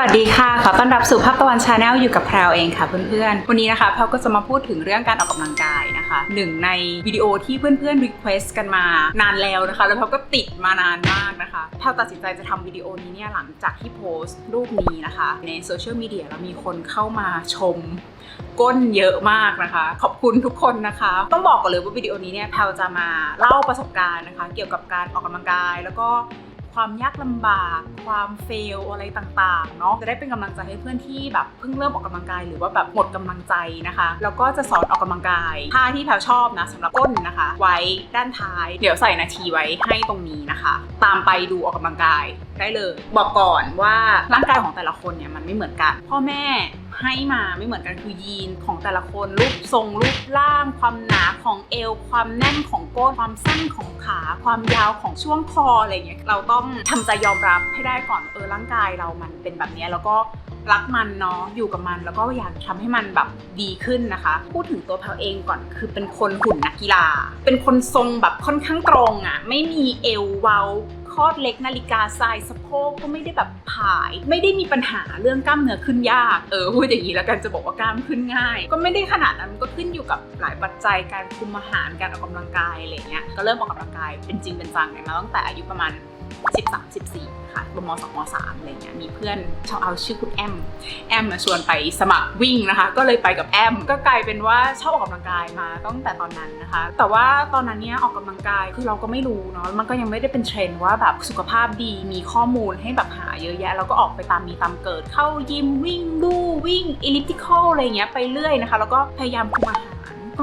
วัสดีค่ะขอต้อนรับสู่ภาพตะวันชาแนลอยู่กับแพรวเองค่ะเพื่อนๆ วันนี้นะคะแพรวก็จะมาพูดถึงเรื่องการออกกำลังกายนะคะหนึ่งในวิดีโอที่เพื่อนๆรีเควสกันมานานแล้วนะคะ แล้วแพรวก็ติดมานานมากนะคะแพรวตัดสินใจจะทำวิดีโอนี้เนี่ยหลังจากที่โพสต์รูปนี้นะคะ ในโซเชียลมีเดียแล้วมีคนเข้ามาชมก้นเยอะมากนะคะ ขอบคุณทุกคนนะคะ ต้องบอกก่อนเลยว่าวิดีโอนี้เนี่ยแพลจะมาเล่าประสบการณ์นะคะ เกี่ยวกับการออกกำลังกายแล้วก็ ความยากลำบาก ความเฟลอะไรต่างๆเนาะจะได้เป็นกำลังใจให้เพื่อนที่แบบเพิ่งเริ่มออกกำลังกายหรือว่าแบบหมดกำลังใจนะคะ แล้วก็จะสอนออกกำลังกายท่าที่แพลชอบนะสำหรับก้นนะคะ ไว้ด้านท้าย เดี๋ยวใส่นาทีไว้ให้ตรงนี้นะคะ ตามไปดูออกกำลังกายได้เลย บอกก่อนว่าร่างกายของแต่ละคนเนี่ยมันไม่เหมือนกัน พ่อแม่ ให้มาไม่เหมือนกันคือยีนของแต่ละคนรูปทรงรูปร่าง ความหนาของเอว ความแน่นของก้นความสั้นของขา ความยาวของช่วงคออะไรเงี้ยเราต้องทำใจยอมรับให้ได้ก่อนเออร่างกายเรามันเป็นแบบเนี้ยแล้วก็รักมันเนาะอยู่กับมันแล้วก็อยากทำให้มันแบบดีขึ้นนะคะ พูดถึงตัวแพลเองก่อนคือเป็นคนหุ่นนักกีฬา เป็นคนทรงแบบค่อนข้างตรงอะ่ะไม่มีเอวเว้า คลอดเล็กนาฬิกาทรายสะโพกก็ไม่ได้แบบผาย ไม่ได้มีปัญหาเรื่องกล้ามเนื้อขึ้นยากเออพูดอย่างนี้แล้วกันจะบอกว่ากล้ามขึ้นง่าย ก็ไม่ได้ขนาดนั้นมันก็ขึ้นอยู่กับหลายปัจจัยการคุมอาหารการออกกำลังกายอะไรเงี้ยก็เริ่มออกกำลังกายเป็นจริงเป็นจังเนี่ยมาตั้งแต่อายุประมาณ 13 14ค่ะประม2ม3อะไรเงี้ยมีเพื่อนชอบเอาชื่อคุณแอมแอมมาชวนไปสมัครวิ่งนะคะ ก็เลยไปกับแอมก็กลายเป็นว่าชอบออกกำลังกายมาตั้งแต่ตอนนั้นนะคะ แต่ว่าตอนนั้นเนี่ยออกกำลังกายคือเราก็ไม่รู้เนาะมันก็ยังไม่ได้เป็นเทรนด์ว่าแบบสุขภาพดีมีข้อมูลให้แบบหาเยอะแยะ แล้วก็ออกไปตามมีตามเกิดเข้ายิมวิ่งลู่วิ่งอิลิปติคอลอะไรเงี้ยไปเรื่อยนะคะ แล้วก็พยายามคุมอาหาร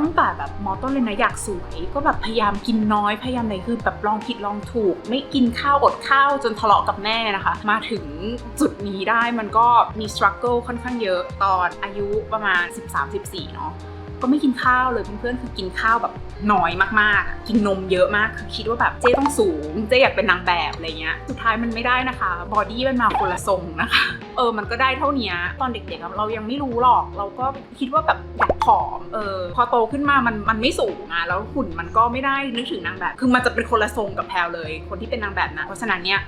ตั้งแต่แบบมอต้นเลยนะอยากสวย ก็แบบพยายามกินน้อยพยายามอะไรคือแบบลองผิดลองถูก ไม่กินข้าวอดข้าวจนทะเลาะกับแม่นะคะ มาถึงจุดนี้ได้มันก็มีสครัลเกิลค่อนข้างเยอะตอนอายุประมาณ 13-14 เนาะ ก็ไม่กินข้าวเลยเพื่อนๆคือกินข้าวแบบน้อยมากๆ กินนมเยอะมากคือคิดว่าแบบเจ๊ต้องสูงเจ๊อยากเป็นนางแบบอะไรเงี้ยสุดท้ายมันไม่ได้นะคะบอดี้มันมาคนละทรงนะคะเออมันก็ได้เท่านี้ตอนเด็กๆเรายังไม่รู้หรอก เราก็คิดว่าแบบอยากผอมเออพอโตขึ้นมามันมันไม่สูงอะแล้วหุ่นมันก็ไม่ได้นึกถึงนางแบบ คือมันจะเป็นคนละทรงกับแพลวเลย คนที่เป็นนางแบบนะเพราะฉะนั้นเนี่ย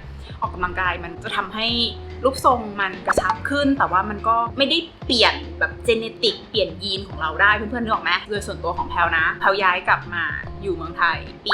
ออกกำลังกายมันจะทำให้รูปทรงมันกระชับขึ้น แต่ว่ามันก็ไม่ได้เปลี่ยนแบบเจเนติกเปลี่ยนยีนของเราได้เพื่อนๆนึกออกไหมโดยส่วนตัวของแพลวนะแพลวย้ายกลับมาอยู่เมืองไทยปี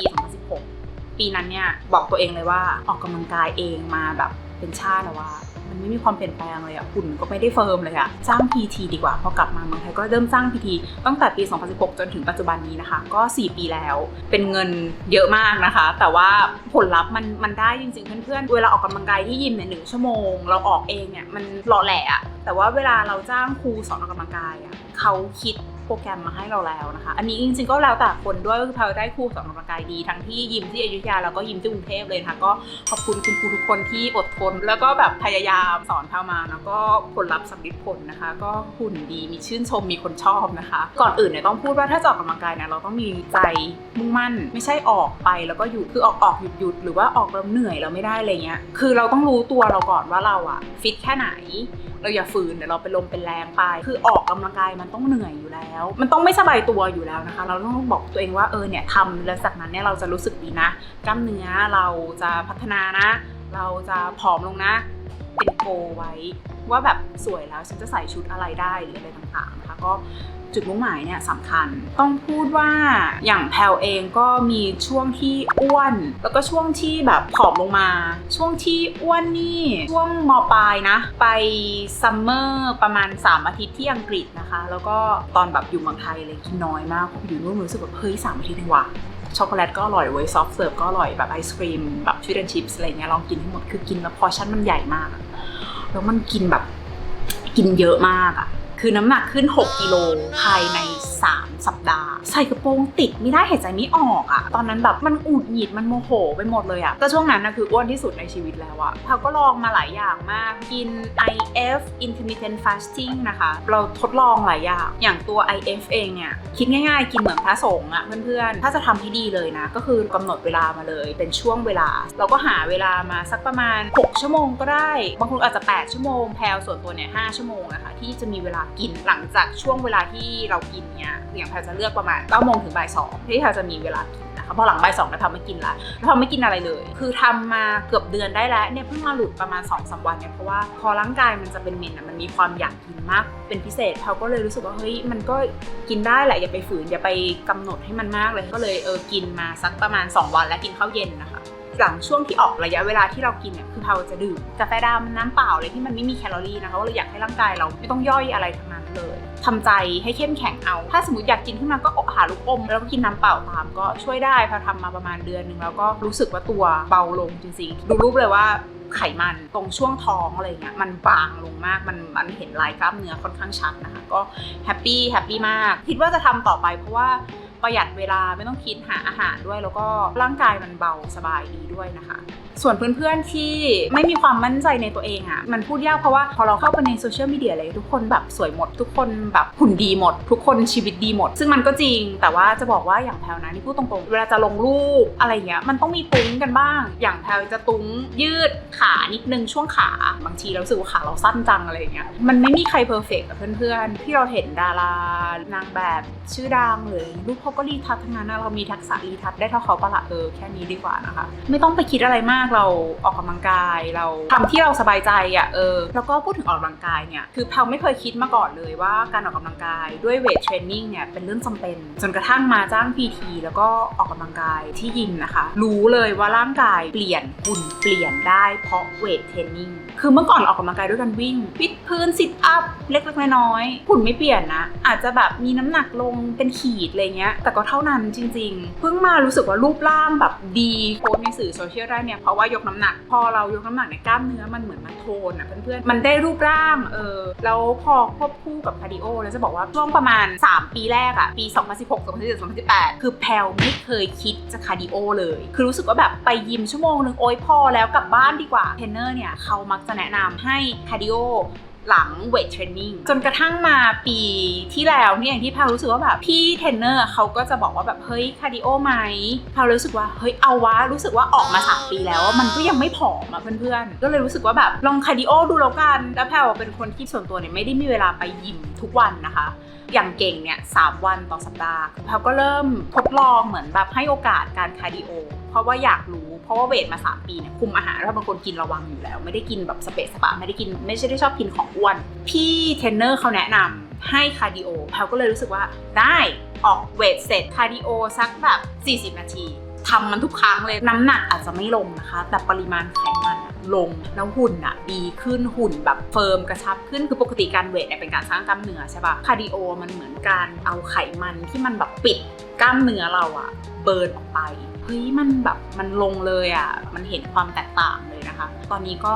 2016 ปีนั้นเนี่ยบอกตัวเองเลยว่าออกกำลังกายเองมาแบบเป็นชาติแล้วว่า มันไม่มีความเปลี่ยนแปลงเลยอะหุ่นก็ไม่ได้เฟิร์มเลยอะจ้าง PT ดีกว่า พอกลับมาเมืองไทยก็เริ่มจ้าง PT ตั้งแต่ปี 2016 จนถึงปัจจุบันนี้นะคะ ก็ 4 ปีแล้ว เป็นเงินเยอะมากนะคะ แต่ว่าผลลัพธ์มันมันได้จริงๆ เพื่อนๆ เวลาออกกำลังกายที่ยิมเนี่ยหนึ่งชั่วโมง เราออกเองเนี่ยมันหล่อแหละอะแต่ว่าเวลาเราจ้างครูสอนออกกำลังกายอะเขาคิด โปรแกรมมาให้เราแล้วนะคะ อันนี้จริงๆก็แล้วแต่คนด้วยก็คือเราได้ครูสอนกกำลังกายดี ทั้งที่ยิมที่อยุธยาแล้วก็ยิมที่กรุงเทพเลยนะคะก็ขอบคุณคุณครูทุกคนที่อดทน แล้วก็แบบพยายามสอนเท่ามาแล้วก็ผลลัพธ์สำลิดผลนะคะ ก็หุ่นดีมีชื่นชมมีคนชอบนะคะ ก่อนอื่นเนี่ยต้องพูดว่าถ้าจะออกกำลังกายเนี่ยเราต้องมีใจมุ่งมั่น ไม่ใช่ออกไปแล้วก็หยุดคือออกออกหยุดหยุดหรือว่าออกแล้วเหนื่อยเราไม่ได้อะไรเงี้ยคือเราต้องรู้ตัวเราก่อนว่าเราอะฟิตแค่ไหน เราอย่าฝืนเดี๋ยวเราเป็นลมเป็นแรงไป คือออกกำลังกายมันต้องเหนื่อยอยู่แล้ว มันต้องไม่สบายตัวอยู่แล้วนะคะ เราต้องบอกตัวเองว่าเออเนี่ยทำแล้วจากนั้นเนี่ยเราจะรู้สึกดีนะ กล้ามเนื้อเราจะพัฒนานะ เราจะผอมลงนะ เป็นโกไว้ ว่าแบบสวยแล้วฉันจะใส่ชุดอะไรได้หรืออะไรต่างๆนะคะก็ จุดมุ่งหมายเนี่ยสำคัญ ต้องพูดว่าอย่างแพลเองก็มีช่วงที่อ้วน แล้วก็ช่วงที่แบบผอมลงมา ช่วงที่อ้วนนี่ช่วงมปลายนะ ไปซัมเมอร์ประมาณ 3 อาทิตย์ที่อังกฤษนะคะ แล้วก็ตอนแบบอยู่เมืองไทยเลยกินน้อยมากอยู่นู่นรู้สึกแบบเฮ้ยสามอาทิตย์เองว่ะช็อกโกแลตก็อร่อยเว้ยซอฟต์เสิร์ฟก็อร่อยแบบไอศครีมแบบฟิชแอนชิพส์อะไรเงี้ยลองกินให้หมดคือกินแล้วพอชั่นมันใหญ่มาก แล้วมันกินแบบกินเยอะมากอะ คือน้ำหนักขึ้น 6 กิโลภายใน สัปดาห์ ใส่กระโปรงติดไม่ได้หายใจไม่ออกอะตอนนั้นแบบมันอุดหงิดมันโมโหไปหมดเลยอะก็ช่วงนั้นนะคืออ้วนที่สุดในชีวิตแล้วอะเขาก็ลองมาหลายอย่างมากกิน IF intermittent fasting นะคะ เราทดลองหลายอย่างอย่างตัว IF เองเนี่ยคิดง่ายๆ กินเหมือนพระสงฆ์อะเพื่อนๆ ถ้าจะทำให้ดีเลยนะ ก็คือกำหนดเวลามาเลย เป็นช่วงเวลา เราก็หาเวลามาสักประมาณ 6 ชั่วโมงก็ได้ บางคนอาจจะ 8 ชั่วโมงแพลวส่วนตัวเนี่ย5ชั่วโมงนะคะที่จะมีเวลากินหลังจากช่วงเวลาที่เรากินเนี่ยอย่างแพพลจะเลือกประมาณ9โมงถึงบ่ายสองที่แพลจะมีเวลากินนะคะพอหลังบ่ายสองแล้วแพลไม่กินละแล้วแพลไม่กินอะไรเลย คือทำมาเกือบเดือนได้แล้วเนี่ยเพิ่งมาหลุดประมาณ2อสวันเนี่ยเพราะว่าพอร่างกายมันจะเป็นเมนอะมันมีความอยากกินมากเป็นพิเศษแพลก็เลยรู้สึกว่าเฮ้ยมันก็กินได้แหละอย่าไปฝืนอย่าไปกำหนดให้มันมากเลยก็เลยเออกินมาสักประมาณ 2 วันแล้วกินข้าวเย็นนะคะหลังช่วงที่ออกระยะเวลาที่เรากินเนี่ยคือเราจะดื่มกาแฟดำน้ำเปล่าอะไรที่มันไม่มีแคลอรี่นะคะเราอยากให้ร่างกายเราไม่ต้องย่อยอะไรทั้งนั้น เลยทำใจให้เข้มแข็งเอา ถ้าสมมติอยากกินขึ้นมาก็อหาลูกอม แล้วก็กินน้ำเปล่าตามก็ช่วยได้พอทำมาประมาณเดือนหนึ่งแล้วก็รู้สึกว่าตัวเบาลงจริงๆ ดูรูปเลยว่าไขมันตรงช่วงท้องอะไรเงี้ยมันบางลงมากมันมันเห็นลายกล้ามเนื้อค่อนข้างชัดนะคะ ก็แฮปปี้แฮปปี้มาก คิดว่าจะทำต่อไปเพราะว่า ประหยัดเวลาไม่ต้องคิดหาอาหารด้วย แล้วก็ร่างกายมันเบาสบายดีด้วยนะคะ ส่วนเพื่อนๆที่ไม่มีความมั่นใจในตัวเองอะ่ะมันพูดยากเพราะว่าพอเราเข้าไปในโซเชียลมีเดียเลยทุกคนแบบสวยหมด ทุกคนแบบหุ่นดีหมด ทุกคนชีวิตดีหมด ซึ่งมันก็จริง แต่ว่าจะบอกว่าอย่างแพลวนะนี่พูดตรงๆ เวลาจะลงรูปอะไรเงี้ยมันต้องมีตุ้งกันบ้าง อย่างแพลวจะตุ้งยืดขานิดนึงช่วงขาบางทีเราสึกว่าขาเราสั้นจังอะไรเงี้ยมันไม่มีใครเพอร์เฟกต์กับเพื่อนๆที่เราเห็นดารานางแบบชื่อดังเลยรูปเขาก็รีทัชทั้งนั้นนะเรามีทักษะรีทัชได้เท่าเขาปะละเออแค่นี้ดีกว่านะคะ ไม่ต้องไปคิดอะไรมากเราออกกำลังกายเราทำที่เราสบายใจอะ่ะเออแล้วก็พูดถึงออกกำลังกายเนี่ยคือแพลไม่เคยคิดมาก่อนเลยว่าการออกกำลังกายด้วยเวทเทรนนิ่งเนี่ยเป็นเรื่องจำเป็น จนกระทั่งมาจ้าง PT แล้วก็ออกกำลังกายที่ยิมนะคะ รู้เลยว่าร่างกายเปลี่ยนหุ่นเปลี่ยนได้เพราะเวทเทรนนิ่งคือเมื่อก่อนออกกำลังกายด้วยการวิ่งวิดพื้นซิทอัพเล็กๆน้อยๆหุ่นไม่เปลี่ยนนะ อาจจะแบบมีน้ำหนักลงเป็นขีดอะไรเงี้ยแต่ก็เท่านั้นจริง ๆ เพิ่งมารู้สึกว่ารูปร่างแบบดีโพสในสื่อโซเชียลได้เนี่ยเพราะว่ายกน้ำหนัก พอเรายกน้ำหนักในกล้ามเนื้อมันเหมือนมันโทนอะเพื่อนๆมันได้รูปร่างเออแล้วพอควบคู่กับคาร์ดิโอแล้วจะบอกว่าช่วงประมาณ 3 ปีแรกอะปี 2016 2017 2018 คือแพลวไม่เคยคิดจะคาร์ดิโอเลย คือรู้สึกว่าแบบไปยิมชั่วโมงหนึ่งโอ๊ยพอแล้วกลับบ้านดีกว่าเทรนเนอร์เนี่ยเขามักจะแนะนำให้คาร์ดิโอ หลังเวทเทรนนิ่งจนกระทั่งมาปีที่แล้วเนี่ยอย่างที่แพลรู้สึกว่าแบบพี่เทรนเนอร์เขาก็จะบอกว่าแบบเฮ้ยคาร์ดิโอไหมแพลรู้สึกว่าเฮ้ยเอาวะรู้สึกว่าออกมา3ปีแล้วมันก็ยังไม่ผอมอะเพื่อนๆก็เลยรู้สึกว่าแบบลองคาร์ดิโอดูแล้วกันแล้วแพลเป็นคนที่ส่วนตัวเนี่ยไม่ได้มีเวลาไปยิมทุกวันนะคะอย่างเก่งเนี่ยสวันต่อสัปดาห์แพลก็เริ่มทดลองเหมือนแบบให้โอกาสการคาร์ดิโอ ราะว่าอยากรู้เพราะว่าเวทมา 3 ปีเนี่ยคุมอาหารแล้วบางคนกินระวังอยู่แล้ว ไม่ได้กินแบบสเปซสปะไม่ได้กินไม่ใช่ได้ชอบกินของอ้วน พี่เทรนเนอร์เขาแนะนำให้คาร์ดิโอแพลก็เลยรู้สึกว่าได้ออกเวทเสร็จคาร์ดิโอสักแบบ 40 นาที ทำมันทุกครั้งเลยน้ำหนักอาจจะไม่ลงนะคะ แต่ปริมาณไขมันลงแล้วหุ่นอะดีขึ้นหุ่นแบบเฟิร์มกระชับขึ้นคือปกติการเวทเนี่ยเป็นการสร้างกล้ามเนื้อใช่ปะคาร์ดิโอมันเหมือนการเอาไขมันที่มันแบบปิดกล้ามเนื้อเราอะเบิร์นออกไปเฮ้ยมันแบบมันลงเลยอะ่ะมันเห็นความแตกต่างเลยนะคะ ตอนนี้ก็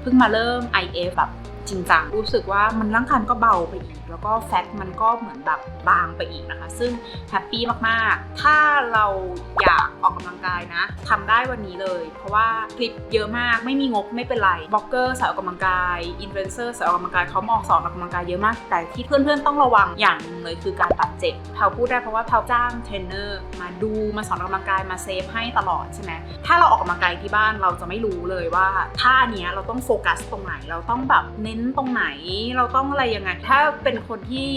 เพิ่งมาเริ่ม IF แบบจริงจังรู้สึกว่ามันร่างกายก็เบาไปอีก แล้วก็แฟตมันก็เหมือนแบบบางไปอีกนะคะ ซึ่งแฮปปี้มากๆ ถ้าเราอยากออกกำลังกายนะทำได้วันนี้เลย เพราะว่าคลิปเยอะมากไม่มีงบไม่เป็นไรบล็อกเกอร์สายออกกำลังกายอินฟลูเอนเซอร์สายออกกำลังกายเขามองสอนออกกำลังกายเยอะมาก แต่ที่เพื่อนๆต้องระวังอย่างหนึงเลยคือการบาดเจ็บแพลพูดได้เพราะว่าแพลจ้างเทรนเนอร์มาดูมาสอนออกกำลังกายมาเซฟให้ตลอดใช่ไหมถ้าเราออกกำลังกายที่บ้านเราจะไม่รู้เลยว่าท่าเนี้ยเราต้องโฟกัสตรงไหนเราต้องแบบเน้นตรงไหน เราต้องอะไรยังไงถ้าเป็น็นคนที่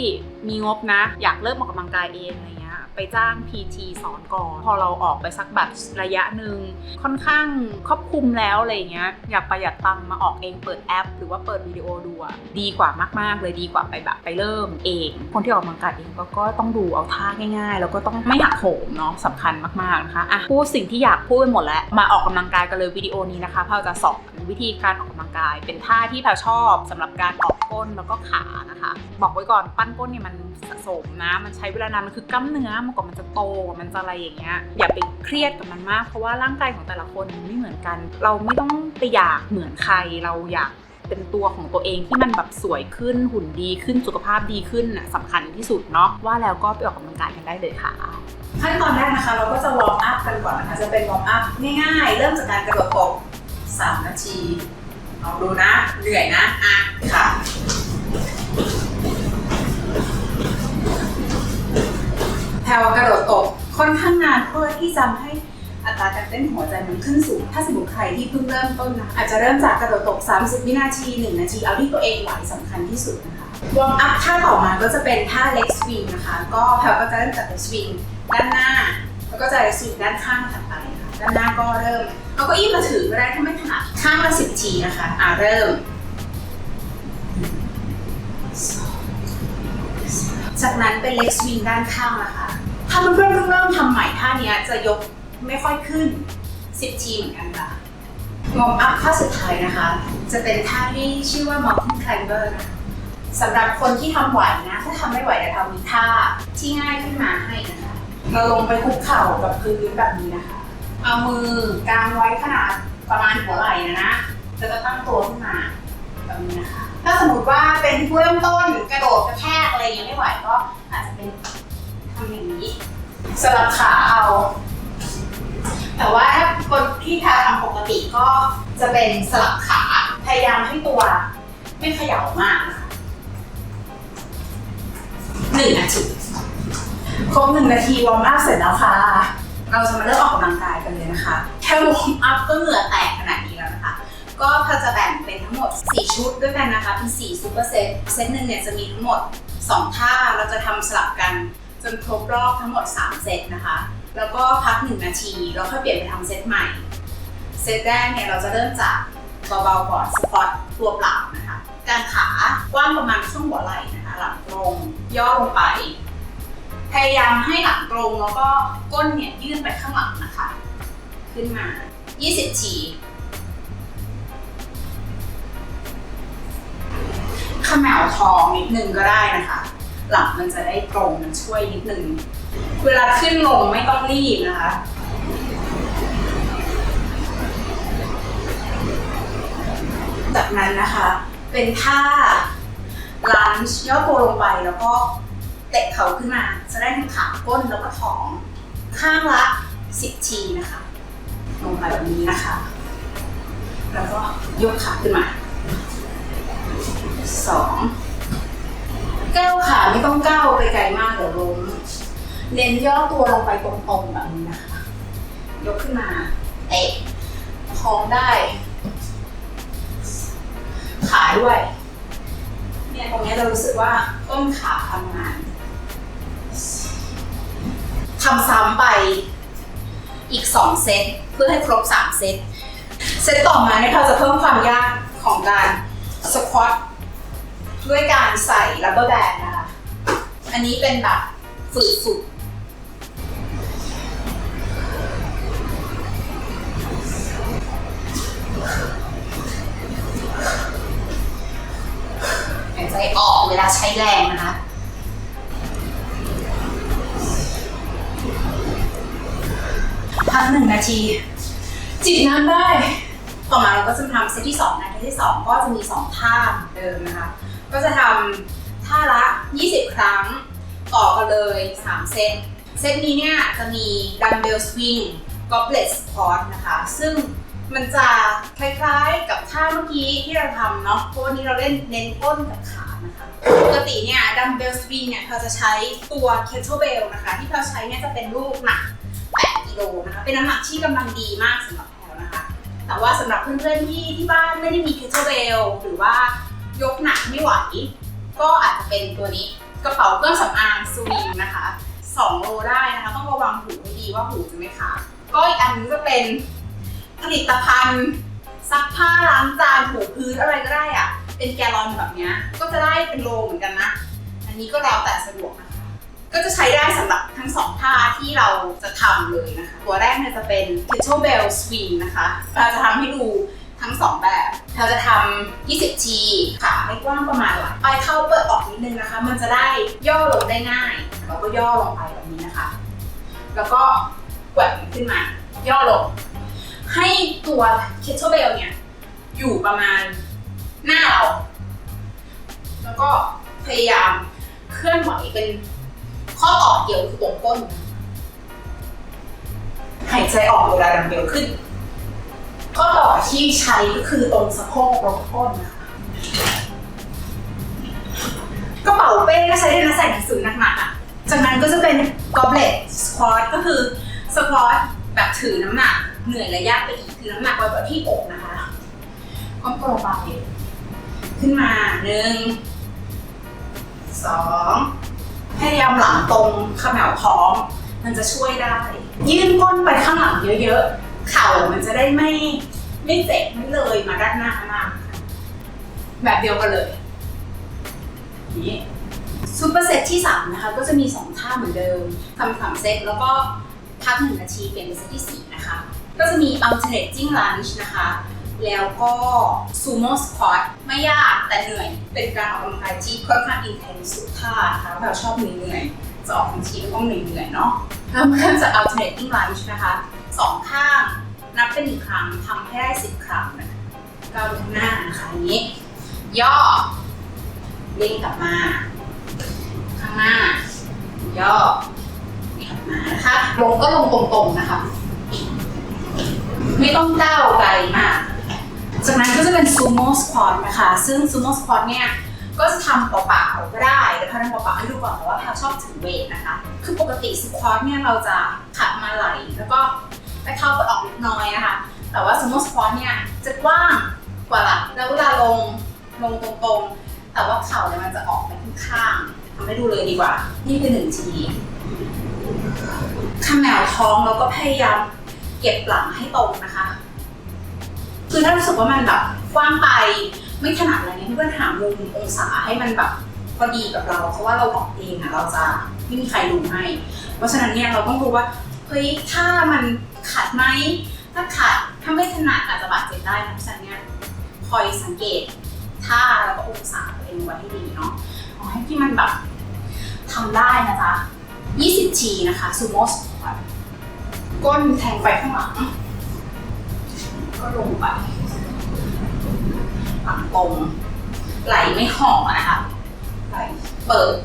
มีงบนะ อยากเริ่มออกกำลังกายเองอะไรเลย ไปจ้าง PT สอนก่อนพอเราออกไปสักแบบระยะหนึ่งค่อนข้างครอบคลุมแล้วอะไรเงี้ยอยากประหยัดตังมาออกเองเปิดแอป หรือว่าเปิดวิดีโอดูดีกว่ามาก ๆ เลยดีกว่าไปแบบไปเริ่มเอง คนที่ออกกำลังกายเองก็ก็ต้องดูเอาท่าง่าย ๆ แล้วก็ต้องไม่หักโหมเนาะสำคัญมากๆนะคะอะพูดสิ่งที่อยากพูดไปหมดแล้วมาออกกำลังกายกันเลยวิดีโอนี้นะคะเราจะสอนวิธีการออกกำลังกาย เป็นท่าที่แพลชอบสำหรับการออกก้นแล้วก็ขานะคะ บอกไว้ก่อนปั้นก้นเนี่ยมันสะสมนะ มันใช้เวลานานมันคือกล้ามเนื้อมกว่ามันจะโตกว่ามันจะอะไรอย่างเงี้ยอย่าไปเครียดกับมันมาก เพราะว่าร่างกายของแต่ละคนมันไม่เหมือนกัน เราไม่ต้องไปอยากเหมือนใครเราอยากเป็นตัวของตัวเองที่มันแบบสวยขึ้นหุ่นดีขึ้นสุขภาพดีขึ้นน่ะสำคัญที่สุดเนาะว่าแล้วก็ไปออกกำลังกายกันได้เลยค่ะ ขั้นตอนแรกนะคะ เราก็จะวอร์มอัพกันก่อนนะคะจะเป็นวอร์มอัพง่ายๆ เริ่มจากการกระโดดตบ3นาทีลองดูนะ เหนื่อยนะอะค่ะ พรวกระโดดตบค่อนข้างนานเพื่อที่จะให้อัตราการเต้นหัวใจมันขึ้นสูง ถ้าสมมติใครที่เพิ่งเริ่มต้นนะอาจจะเริ่มจากกระโดดตบ30 วินาที 1 นาที เอาที่ตัวเองไหวสำคัญที่สุดนะคะวอร์มอัพท่าต่อมาก็จะเป็นท่าเล็กสวิงนะคะ ก็แพลก็จะเริ่มจากเล็กสวิงด้านหน้า แล้วก็จะสวิงด้านข้างถัดไปค่ะด้านหน้าก็เริ่มเอาก็อี้มาถือก็ได้ถ้าไม่ถนัดข้างละสิบทีนะคะ อ่าเริ่มจากนั้นเป็นเล็กสวิงด้านข้างนะคะ ถ้าเพื่อนๆเพิ่งเริ่มทำใหม่ท่าเนี้ยจะยกไม่ค่อยขึ้น 10 ทีเหมือนกันค่ะวอร์มอัพท่าสุดท้ายนะคะ จะเป็นท่าที่ชื่อว่า mountain climber นะคะสำหรับคนที่ทำไหวนะ ถ้าทำไม่ไหวเดี๋ยวเรามีท่าที่ง่ายขึ้นมาให้นะคะ เราลงไปคุกเข่ากับพื้นแบบนี้นะคะ เอามือกางไว้ขนาดประมาณหัวไหล่นะนะแล้วก็ตั้งตัวขึ้นมาแบบนี้นะคะ ถ้าสมมติว่าเป็นผู้เริ่มต้นกระโดดกระแทกอะไรยังไม่ไหวก็อาจจะเป็น ทำอย่างนี้สลับขาเอา แต่ว่าถ้าคนที่ทาทำปกติก็จะเป็นสลับขาพยายามให้ตัวไม่เขย่ามากหนึ่งนาทีครบหนึ่งนาทีวอร์มอัพเสร็จแล้วค่ะ เราจะมาเริ่มออกกำลังกายกันเลยนะคะ แค่วอร์มอัพก็เหงื่อแตกขนาดนี้แล้วนะคะ ก็เราจะแบ่งเป็นทั้งหมด 4 ชุดด้วยกันนะคะ เป็น4ซูเปอร์เซต เซตหนึ่งเนี่ยจะมีทั้งหมด 2 ท่า เราจะทำสลับกัน จนครบรอบทั้งหมด 3 เซตนะคะ แล้วก็พัก 1 นาที แล้วค่อยเปลี่ยนไปทำเซตใหม่ เซตแรกเนี่ยเราจะเริ่มจากเบาๆก่อนสควอตตัวเปล่านะคะการขากว้างประมาณช่วงหัวไหล่นะคะ หลังตรงย่อลงไป พยายามให้หลังตรงแล้วก็ก้นเนี่ยยื่นไปข้างหลังนะคะ ขึ้นมา 20 ทีขมวท้องนิดนึงก็ได้นะคะ หลังมันจะได้ตรงมันช่วยนิดนึง เวลาขึ้นลงไม่ต้องรีบนะคะ จากนั้นนะคะ เป็นท่าลันช์ย่อตัวลงไปแล้วก็เตะเขาขึ้นมาจะได้ทั้งขาก้นแล้วก็ท้องข้างละ10ทีนะคะ ลงไปแบบนี้นะคะ แล้วก็ยกขาขึ้นมาสอง ก้าวขาไม่ต้องก้าวไปไกลมากเดี๋ยวล้มเน้นย่อตัวลงไปตรงๆแบบนี้นะคะยกขึ้นมาเตะท้องได้ ขาด้วย เนี่ยตรงเนี้ยเรารู้สึกว่าต้นขาทำงานทำซ้ำไปอีก 2 เซตเพื่อให้ครบ 3 เซต เซตต่อมาเนี่ยเราจะเพิ่มความยากของการสควอต ด้วยการใส่รับเบอร์แบนนะคะ อันนี้เป็นแบบฝึกฝึกหายใจออกเวลาใช้แรงนะคะพักหนึ่งนาที จิบน้ำได้ ต่อมาเราก็จะทำเซตที่2นะเซตที่2ก็จะมี2ท่าเหมือนเดิมนะคะ ก็จะทำท่าละ 20 ครั้งต่อกันเลย 3 เซต เซตนี้เนี่ยจะมีดัมเบลสวิงกอบเลตสควอตนะคะ ซึ่งมันจะคล้ายๆกับท่าเมื่อกี้ที่เราทำเนาะเพราะวันนี้เราเล่นเน้นก้นกับขานะคะ ปกติเนี่ยดัมเบลสวิงเนี่ยเราจะใช้ตัวเค t เ l เบลนะคะ ที่เราใช้เนี่ยจะเป็นลูกหนัก 8 กิโลนะคะ เป็นน้ำหนักที่กำลังดีมากสำหรับแพลนะคะแต่ว่าสำหรับเพื่อนๆที่ที่บ้านไม่ได้มีเค t เ l เบลหรือว่า ยกหนักไม่ไหว ก็อาจจะเป็นตัวนี้กระเป๋าเครื่องสำอางสวิงนะคะ2โลได้นะคะต้องระวังหูให้ดีว่าหูจะไม่ขาดก็อีกอันนึงจะเป็นผลิตภัณฑ์ซักผ้าล้างจานถูพื้นอะไรก็ได้อะเป็นแกลลอนแบบนี้ก็จะได้เป็นโลเหมือนกันนะ อันนี้ก็แล้วแต่สะดวกนะคะ ก็จะใช้ได้สำหรับทั้งสองท่าที่เราจะทำเลยนะคะ ตัวแรกเนี่ยจะเป็น kettlebell swing นะคะ เราจะทำให้ดู ทั้งสองแบบเราจะทำ 20 ทีขาให้กว้างประมาณหลังไปเข้าเปิดออกนิดนึงนะคะ มันจะได้ย่อลงได้ง่าย เราก็ย่อลงไปแบบนี้นะคะ แล้วก็แกว่งขึ้นมา ย่อลง ให้ตัว kettlebell เนี่ยอยู่ประมาณหน้าเรา แล้วก็พยายามเคลื่อนไหวเป็นข้อต่อเดียวคือตรงก้น หายใจออกเวลาดัมเบลขึ้น ข้อต่อที่ใช้ก็คือตรงสะโพกตรงก้นนะคะกระเป๋าเป้ก็ใช้ได้นะใส่หนังสือหนักๆอะ จากนั้นก็จะเป็น goblet squat ก็คือ squat แบบถือน้ำหนัก เหนื่อยและยากไปอีกคือน้ำหนักไว้แบบที่อกนะคะก้มตัวไปขึ้นมาหนึ่งสองพยายามหลังตรงขมวท้องมันจะช่วยได้ ยื่นก้นไปข้างหลังเยอะๆ เข่ามันจะได้ไม่ไม่เจ็บไม่เลยมาด้านหน้ามากแบบเดียวกันเลยนี่ซูเปอร์เซตที่ 3 นะคะ ก็จะมี 2 ท่าเหมือนเดิมทำสามเซตแล้วก็พักหนึ่งนาทีเป็นเซตที่ 4 นะคะ ก็จะมี alternating lunge นะคะ แล้วก็ sumo squat ไม่ยากแต่เหนื่อย เป็นการออกกำลังกายที่ค่อนข้าง intense สุดท่านะคะถ้าเราชอบเหนื่อยจะออกบางทีก็ต้องเหนื่อยๆเนาะแล้วมันก็จะ alternating lunge นะคะ สองข้าง นับเป็นหนึ่งครั้งทำให้ได้สิบครั้งนะคะก้าวไปข้างหน้านะคะอย่างนี้ ย่อเด้งกลับมา ข้างหน้า ย่อกลับมานะคะลงก็ลงตรงๆนะคะ ไม่ต้องก้าวไกลมาก จากนั้นก็จะเป็นซูโม่สควอตนะคะ ซึ่งซูโม่สควอตเนี่ยก็จะทำเปล่าๆก็ได้เดี๋ยวพาทำเปล่าๆให้ดูก่อนเพราะว่าพาชอบถือเวทนะคะ คือปกติสควอตเนี่ยเราจะขัดมาไหลแล้วก็ ไปเข้าไปออกเล็กน้อยนะคะ แต่ว่าซูโม่สควอตเนี่ยจะกว้างกว่าหลังแล้วเวลาลงลงตรงๆ แต่ว่าเข่าเนี่ยมันจะออกไปข้างๆทำให้ดูเลยดีกว่า นี่คือหนึ่งทีข้างแนวท้องแล้วก็พยายามเก็บหลังให้ตรงนะคะ คือถ้ารู้สึกว่ามันแบบกว้างไปไม่ถนัดอะไรเนี่ยเพื่อนหามุมองศาให้มันแบบพอดีกับเรา เพราะว่าเราออกเองอะเราจะไม่มีใครดูให้ เพราะฉะนั้นเนี่ยเราต้องรู้ว่าเฮ้ยถ้ามัน ขัดไหม ถ้าขัดถ้าไม่ถนัดอาจจะบาดเจ็บได้นะเพราะฉะนั้นเนี่ยคอยสังเกตท่าแล้วก็องศาตัวเองไว้ให้ดีเนาะเอให้ที่มันแบบทำได้นะจ๊ะ20ทีนะคะซูโม่สควอตก้นแทงไปข้างหลัง ก็ลงไปหลังตรงไหลไม่ห่อนะคะไหลเปิด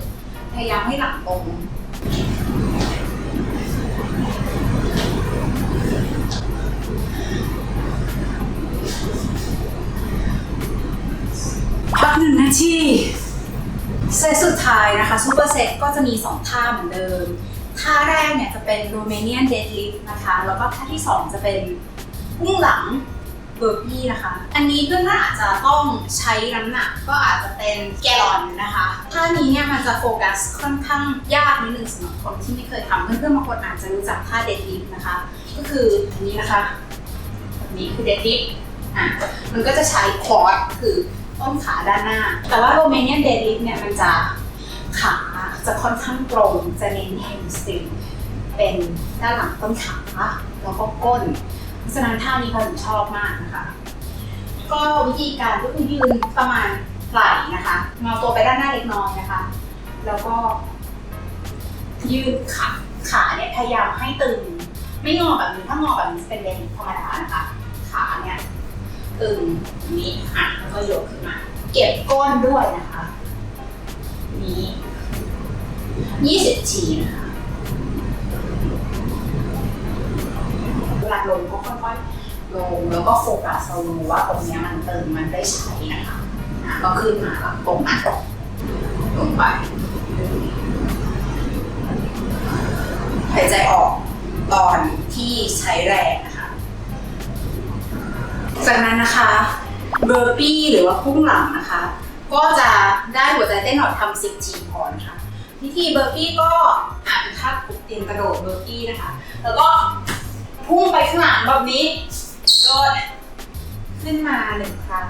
พยายามให้หลังตรง เซตก็จะมี 2 ท่าเหมือนเดิม ท่าแรกเนี่ยจะเป็น Romanian deadlift นะคะ แล้วก็ท่าที่ 2 จะเป็นพุ่งหลังเบอร์ปี้นะคะ อันนี้เพื่อนๆอาจจะต้องใช้น้ำหนักก็อาจจะเป็นแกลอนนะคะ ท่านี้เนี่ยมันจะโฟกัสค่อนข้างยากนิดนึงสำหรับคนที่ไม่เคยทำเพื่อนๆบางคนอาจจะรู้จักท่า deadlift นะคะ ก็คืออันนี้นะคะแบบนี้คือ deadlift อะมันก็จะใช้คอร์ดคือต้นขาด้านหน้า แต่ว่าโรเมเนียนเดดลิฟเนี่ยมันจะขา จะค่อนข้างตรงจะเน้นแฮมสตริงเป็นด้านหลังต้นขาแล้วก็ก้นเพราะฉะนั้นท่านี้พอถึงชอบมากนะคะ ก็วิธีการก็คือยืนประมาณไหล่นะคะงอตัวไปด้านหน้าเล็กน้อยนะคะ แล้วก็ ยืดขาขาเนี่ยพยายามให้ตึง ไม่งอแบบนี้ถ้างอแบบนี้เป็นเลนธรรมดานะคะ ขาเนี่ยตึงนี้อะแล้วก็ยกขึ้นมา เก็บก้นด้วยนะคะ นี้ ยี่สิบทีนะคะเวลาลงก็ค่อยๆลงแล้วก็โฟกัสเราดูว่าตรงเนี้ยมันตึงมันได้ใช้นะคะอะก็ขึ้นมาแล้วตรงมาตรงลงไปหายใจออกตอนที่ใช้แรงนะคะ จากนั้นนะคะเบอร์ปี้หรือว่าพุ่งหลังนะคะ ก็จะได้หัวใจเต้นหอดทำสิบทีก่อนค่ะ วิธีเบอร์ปี้ก็อาจเป็นท่าปุกเตียนกระโดดเบอร์ปี้นะคะ แล้วก็พุ่งไปข้างหลังแบบนี้โดดขึ้นมาหนึ่งครั้ง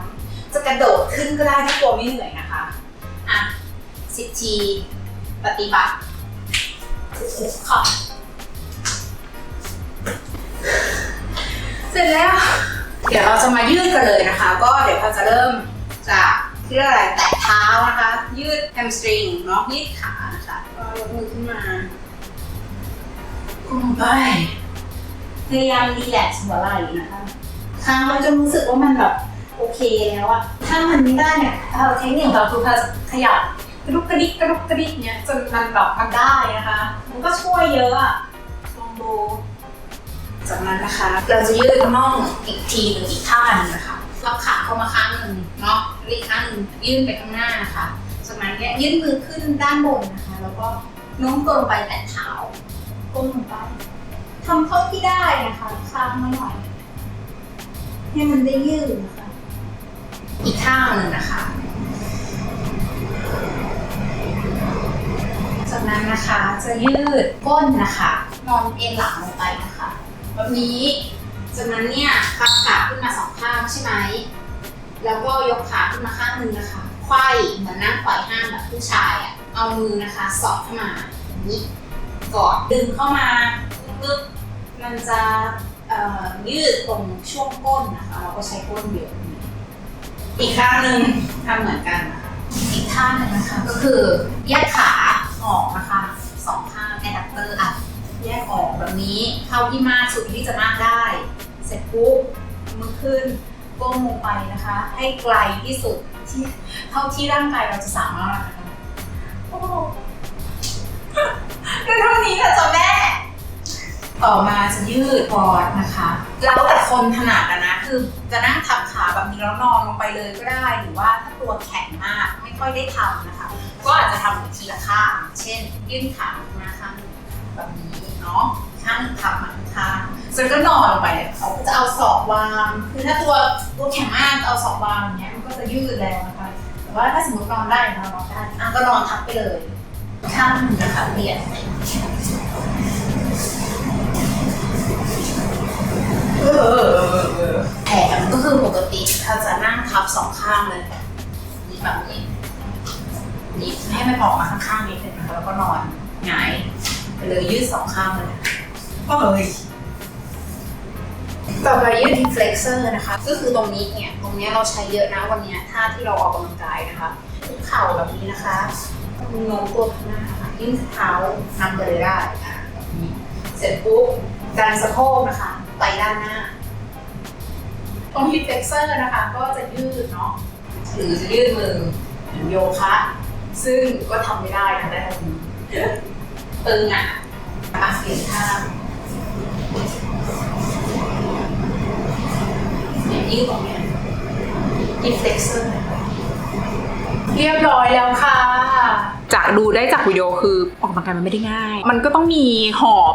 จะกระโดดขึ้นก็ได้ถ้ากลัวไม่เหนื่อยนะคะอะสิบทีปฏิบัติค่ะเสร็จแล้ว เดี๋ยวเราจะมายืดกันเลยนะคะ ก็เดี๋ยวเราจะเริ่มจากที่เรียกอะไรแตะ นะคะ ยืดแฮมสตริงเนาะยืดขานะคะก็ยกมือขึ้นมาก้มไปพยายามรีแลกซ์หัวไหล่นะคะค้างไว้จนรู้สึกว่ามันแบบโอเคแล้วอะถ้ามันไม่ได้เนี่ยเออเทคนิคของเราคือเราจะขยับกระดุกกระดิกกระดุกกระดิกเนี้ยจนมันแบบมันได้นะคะ มันก็ช่วยเยอะอะลองดูจากนั้นนะคะ เราจะยืดน่องอีกทีหนึ่งอีกท่าหนึ่งนะคะ รับขาเข้ามาข้างหนึ่งเนาะอีกข้างหนึ่งยื่นไปข้างหน้านะคะจากนั้นเนี่ยยื่นมือขึ้นด้านบนนะคะ แล้วก็โน้มตัวลงไปแตะเท้าก้มลงไปทำเท่าที่ได้นะคะข้างไมาหน่อยให้มันได้ยืดนะคะ อีกข้างหนึ่งนะคะจากนะคะจะยืดก้นนะคะนอนเอ็นหลังลงไปนะคะ แบบนี้ จากนั้นเนี่ยพับขาขึ้นมาสองข้างใช่ไหม แล้วก็ยกขาขึ้นมาข้างหนึงนะคะไขว้เหมือนนั่งไขว่ห้างแบบผู้ชายอะ่ะเอามือนะคะสอดเข้ามาอย่างนี้กอดดึงเข้ามาปึ๊บมันจะยืดตรงช่วงก้นนะคะ เราก็ใช้ก้นเดียวอีกข้างหนึ่งทำเหมือนกันนะคะอีกท่าหนึ่งนะคะก็คือแยกขาออกนะคะสองข้างแอดัปเตอร์อะแยกออกแบบนี้เท่าที่มากสุดที่จะมากได้ ขึ้นก้มลงไปนะคะ ให้ไกลที่สุดที่เท่าที่ร่างกายเราจะสามารถนะคะโอ้โหเท่านี้ค่ะจ้ะแม่ ต่อมาจะยืดปอดนะคะแล้วแต่คนถนัดนะ คือจะนั่งทับขาแบบนี้แล้วนอนลงไปเลยก็ได้ หรือว่าถ้าตัวแข็งมากไม่ค่อยได้ทำนะคะ ก็อาจจะทำทีละข้าง เช่น ยื่นขามาข้างแบบนี้เนาะ ข้างหนึ่งทับมาข้างส่วนก็นอนลงไปเลยเขาก็จะเอาศอกวางคือถ้าตัวตัวแข็งมากเอาศอกวางอย่างเงี้ยมันก็จะยืดแรงนะคะแต่ว่าถ้าสมมตินอนได้เรานอนได้อะก็นอนทับไปเลยข้างหนึ่งนะคะเปลี่ยน ก็เลย ต่อไปยืด hip flexor นะคะ ก็คือตรงนี้เนี่ย ตรงนี้เราใช้เยอะนะวันนี้ท่าที่เราออกกำลังกายนะคะคุกเข่าแบบนี้นะคะโน้มตัวข้างหน้าค่ะยื่นเท้านำไปเลยได้อะแบบนี้ เสร็จปุ๊บดันสะโพกนะคะ ไปด้านหน้า ตรงฮิปเฟกเซอร์นะคะ ก็จะยืดเนาะ หรือจะยืดมือเหมือนโยคะ ซึ่งก็ทำไม่ได้นะแต่ทำตึงอะมาเปลี่ยนท่า ยยืดตรงเนี้ยฮิปเฟกเซอร์เรียบร้อยแล้วค่ะ จากดูได้จากวิดีโอคือออกกำลังกายมันไม่ได้ง่าย มันก็ต้องมีหอบ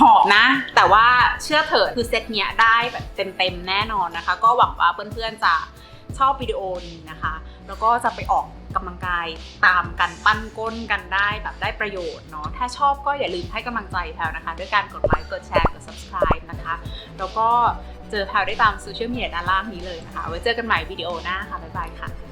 หอบนะ แต่ว่าเชื่อเถิดคือเซตเนี้ยได้แบบเต็มๆแน่นอนนะคะ ก็หวังว่าเพื่อนๆจะชอบวิดีโอนี้นะคะ แล้วก็จะไปออกกำลังกายตามกันปั้นก้นกันได้แบบได้ประโยชน์เนาะถ้าชอบก็อย่าลืมให้กำลังใจแพลวนะคะ ด้วยการกดไลค์กดแชร์กด subscribe นะคะ แล้วก็ เจอแพลวได้ตามโซเชียลมีเดียด้านล่างนี้เลยนะคะไว้เจอกันใหม่วิดีโอหน้าค่ะบ๊ายบายค่ะ